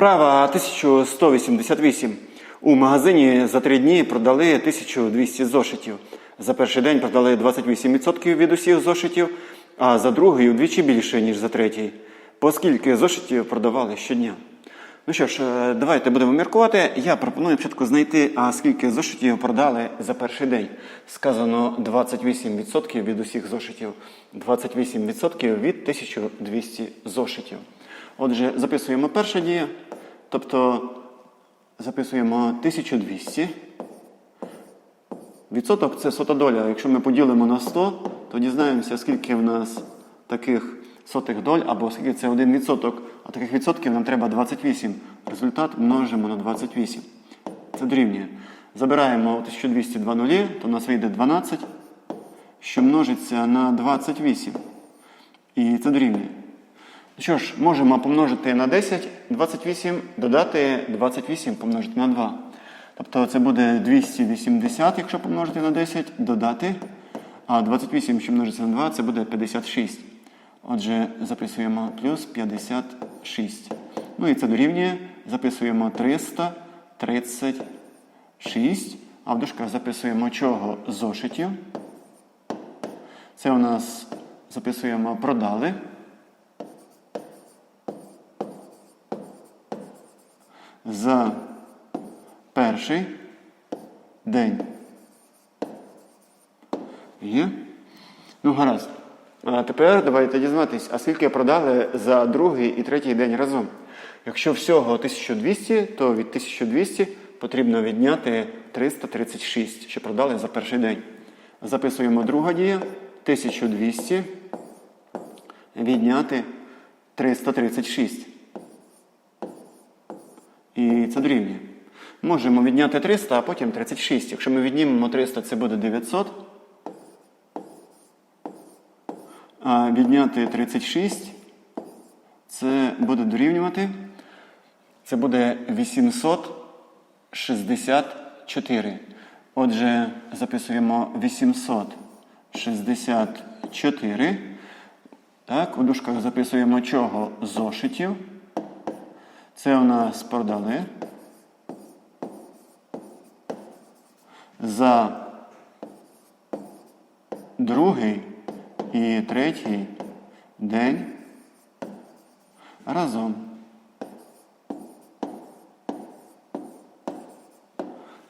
Вправа 1188. У магазині за три дні продали 1200 зошитів. За перший день продали 28% від усіх зошитів, а за другий удвічі більше, ніж за третій. По скільки зошитів продавали щодня? Ну що ж, е, давайте будемо міркувати. Я пропоную спочатку знайти, а скільки зошитів продали за перший день. Сказано 28% від усіх зошитів. 28% від 1200 зошитів. Отже, записуємо перша дія, тобто записуємо 1200. Відсоток це сота доля. Якщо ми поділимо на 100, то дізнаємося, скільки в нас таких сотих доль, або скільки це один відсоток. А таких відсотків нам треба 28. Результат множимо на 28. Це дорівнює. Забираємо 1200 два нулі, то в нас вийде 12, що множиться на 28. І це дорівнює. Що ж, можемо помножити на 10, 28, додати 28 помножити на 2. Тобто це буде 280, якщо помножити на 10, додати. А 28, що множиться на 2, це буде 56. Отже, записуємо плюс 56. Ну і це дорівнює. Записуємо 336. А в дужках записуємо чого зошитів. Це у нас записуємо продали. За перший день. Є? Ну, гаразд. А тепер давайте дізнатись, а скільки продали за другий і третій день разом. Якщо всього 1200, то від 1200 потрібно відняти 336, що продали за перший день. Записуємо друга дія. 1200 відняти 336. І це дорівнює. Можемо відняти 300, а потім 36. Якщо ми віднімемо 300, це буде 900. А відняти 36, це буде дорівнювати. Це буде 864. Отже, записуємо 864. Так, у дужках записуємо чого зошитів. Це у нас продали. За другий і третій день разом.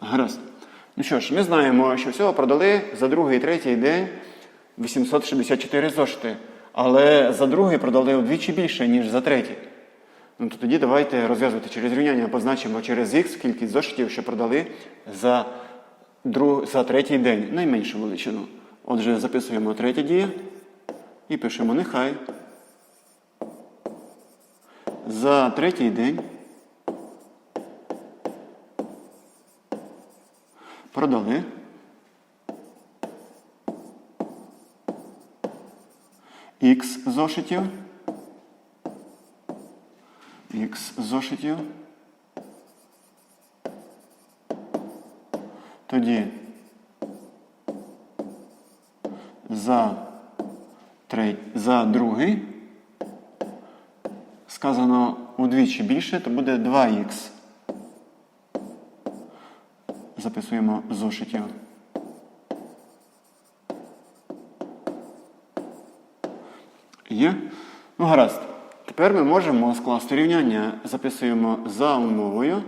Гаразд. Ну що ж, ми знаємо, що всього продали за другий і третій день 864 зошити. Але за другий продали вдвічі більше, ніж за третій. Ну, то тоді давайте розв'язувати через рівняння, позначимо через х кількість зошитів, що продали за, друг... за третій день, найменшу величину. Отже, записуємо третя дія і пишемо нехай. За третій день продали. Х зошитів. Х зошитів. Тоді за, трей... за другий сказано удвічі більше, то буде 2х. Записуємо зошитів. Є? Ну, гаразд. Тепер ми можемо скласти рівняння. Записуємо за умовою.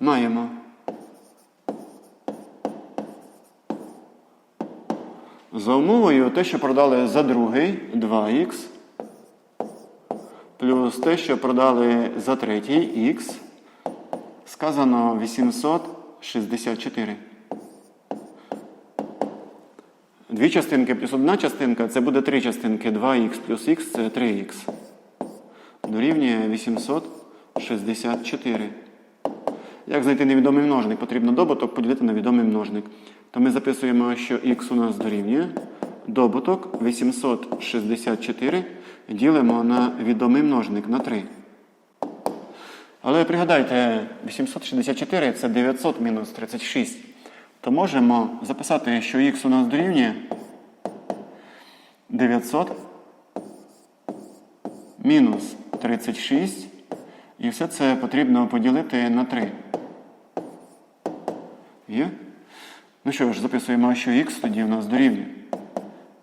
Маємо. За умовою те, що продали за другий 2х, плюс те, що продали за третій х, сказано 864. Дві частинки плюс одна частинка це буде три частинки. 2х плюс х це 3х. Дорівнює 864. Як знайти невідомий множник? Потрібно добуток поділити на відомий множник. То ми записуємо, що х у нас дорівнює. Добуток 864 ділимо на відомий множник на 3. Але пригадайте, 864 це 900 мінус 36. То можемо записати, що х у нас дорівнює 900 мінус 36. І все це потрібно поділити на 3. Є? Ну що ж, записуємо, що х тоді у нас дорівнює.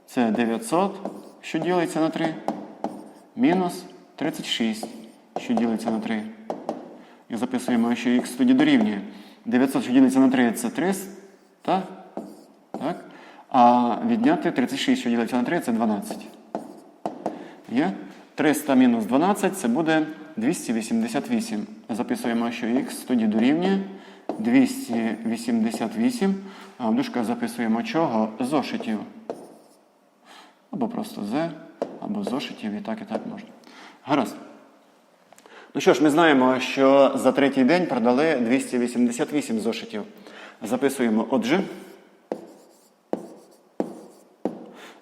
Це 900, що ділиться на 3, мінус 36, що ділиться на 3. І записуємо, що х тоді дорівнює. 900, що ділиться на 3, це 300. Так? А відняти 36, що ділиться на 3, це 12. Є? 300 мінус 12 це буде 288. Записуємо, що х тоді дорівнює 288. А в дужках записуємо чого? Зошитів. Або просто з, або зошитів, і так, і так можна. Гаразд. Ну що ж, ми знаємо, що за третій день продали 288 зошитів. Записуємо отже.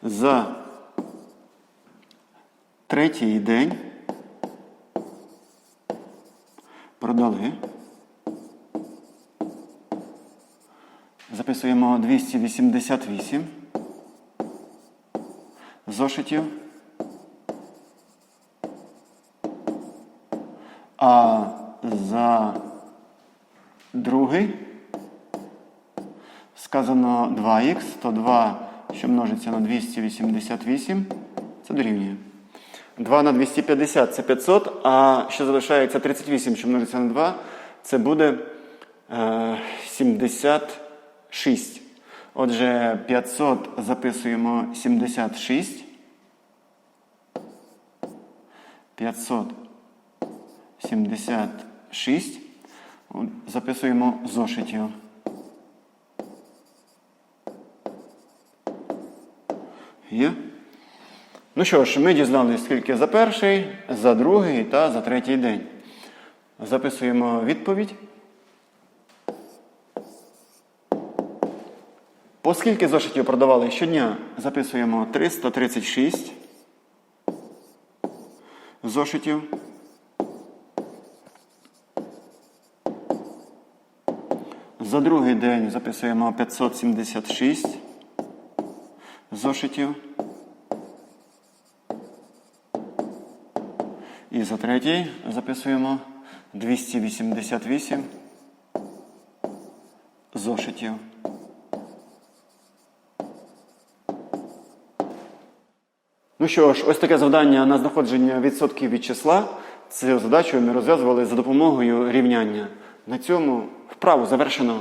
За третій день продали. Записуємо 288 зошитів. А за другий сказано 2х, то 2, що множиться на 288, це дорівнює. 2 на 250 це 500, а що залишається 38, що множиться на 2, це буде е, 76. Отже, 500 записуємо 76. 576. От, Записуємо зошитів. Є? Ну що ж, ми дізналися, скільки за перший, за другий та за третій день. Записуємо відповідь. По скільки зошитів продавали щодня? Записуємо 336 зошитів. За другий день записуємо 576 зошитів. І за третій записуємо 288 зошитів. Ну що ж, ось таке завдання на знаходження відсотків від числа. Цю задачу ми розв'язували за допомогою рівняння. На цьому вправу завершено.